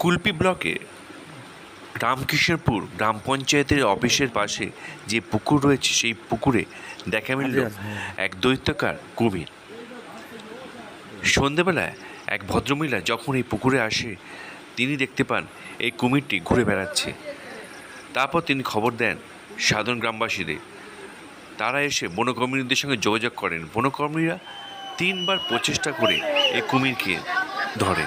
কুলপি ব্লকে রামকিশোরপুর গ্রাম পঞ্চায়েতের অফিসের পাশে যে পুকুর রয়েছে সেই পুকুরে দেখা মিলল এক দৈত্যকার কুমির। সন্ধেবেলায় এক ভদ্রমহিলা যখন এই পুকুরে আসে তিনি দেখতে পান এই কুমিরটি ঘুরে বেড়াচ্ছে। তারপর তিনি খবর দেন সাধারণ গ্রামবাসীদের। তারা এসে বনকর্মীদের সঙ্গে যোগাযোগ করেন। বনকর্মীরা তিনবার প্রচেষ্টা করে এই কুমিরকে ধরে।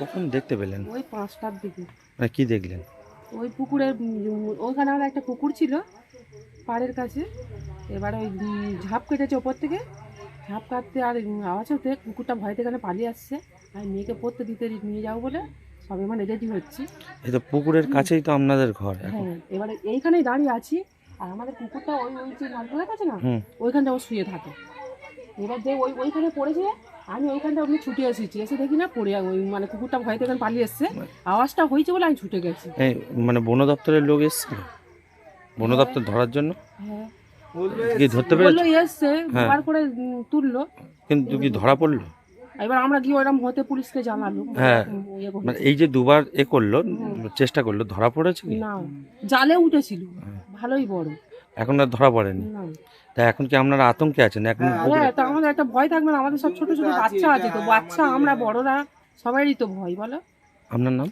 কখন দেখতে পেলেন? ওই পাঁচটার দিকে। মানে কি দেখলেন? ওই পুকুরের ওইখানে আমার একটা পুকুর ছিল পাড়ের কাছে। এবার ওই ঝাঁপ কেটেছে ওপর থেকে। ঝাঁপ কাটতে আর আওয়াজ হতে কুকুরটা ভয় থেকে পালিয়ে আসছে। আর মেয়েকে পড়তে দিতে নিয়ে যাব বলে সবে মানে রেডি হচ্ছি। এই তো পুকুরের কাছেই তো আপনাদের ঘর হ্যাঁ এবারে এইখানেই দাঁড়িয়ে আছি। আর আমাদের কুকুরটা ওই ওই যে নারকেলের কাছে না? ওইখানটা ও শুয়ে থাকে। এবার যে ওই ওইখানে পড়েছে আমি ওইখানটা ওমনি ছুটে এসেছি। এসে দেখি না পড়ে ওই মানে কুকুরটা ভয় থেকে পালিয়ে এসছে। আওয়াজটা হয়েছে বলে আমি ছুটে গেছি। মানে বন দপ্তরের লোক এসেছিল? বন দপ্তর ধরার জন্য? হ্যাঁ। কি ধরতে বলল পেরেছে এসছে হ্যাঁ। বার করে তুললো। কিন্তু কি ধরা পড়ল? এবার আমরা গিয়ে ওরকম হতে পুলিশকে জানালো। হ্যাঁ। ইয়ে। মানে এই যে দুবার এ করল চেষ্টা করল ধরা পড়েছে কি? না জালে উঠেছিল। হ্যাঁ। ভালোই বড়। এখন আর ধরা পড়েনি। তা এখন কি আপনারা আতঙ্কে আছেন? এখন পুকুরে- হ্যাঁ তা আমাদের একটা ভয় থাকবে না আমাদের সব ছোট ছোট বাচ্চা আছে তো বাচ্চা আমরা বড়রা সবারই তো ভয় বলো। আপনার নাম?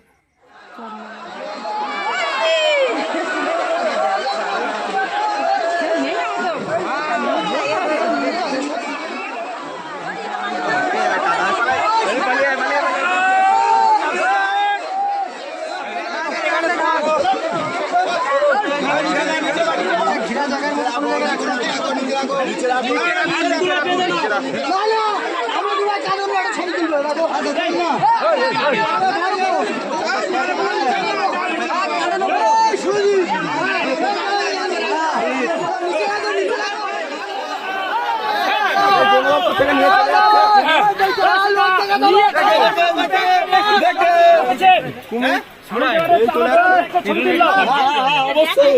দেখে অবশ্যই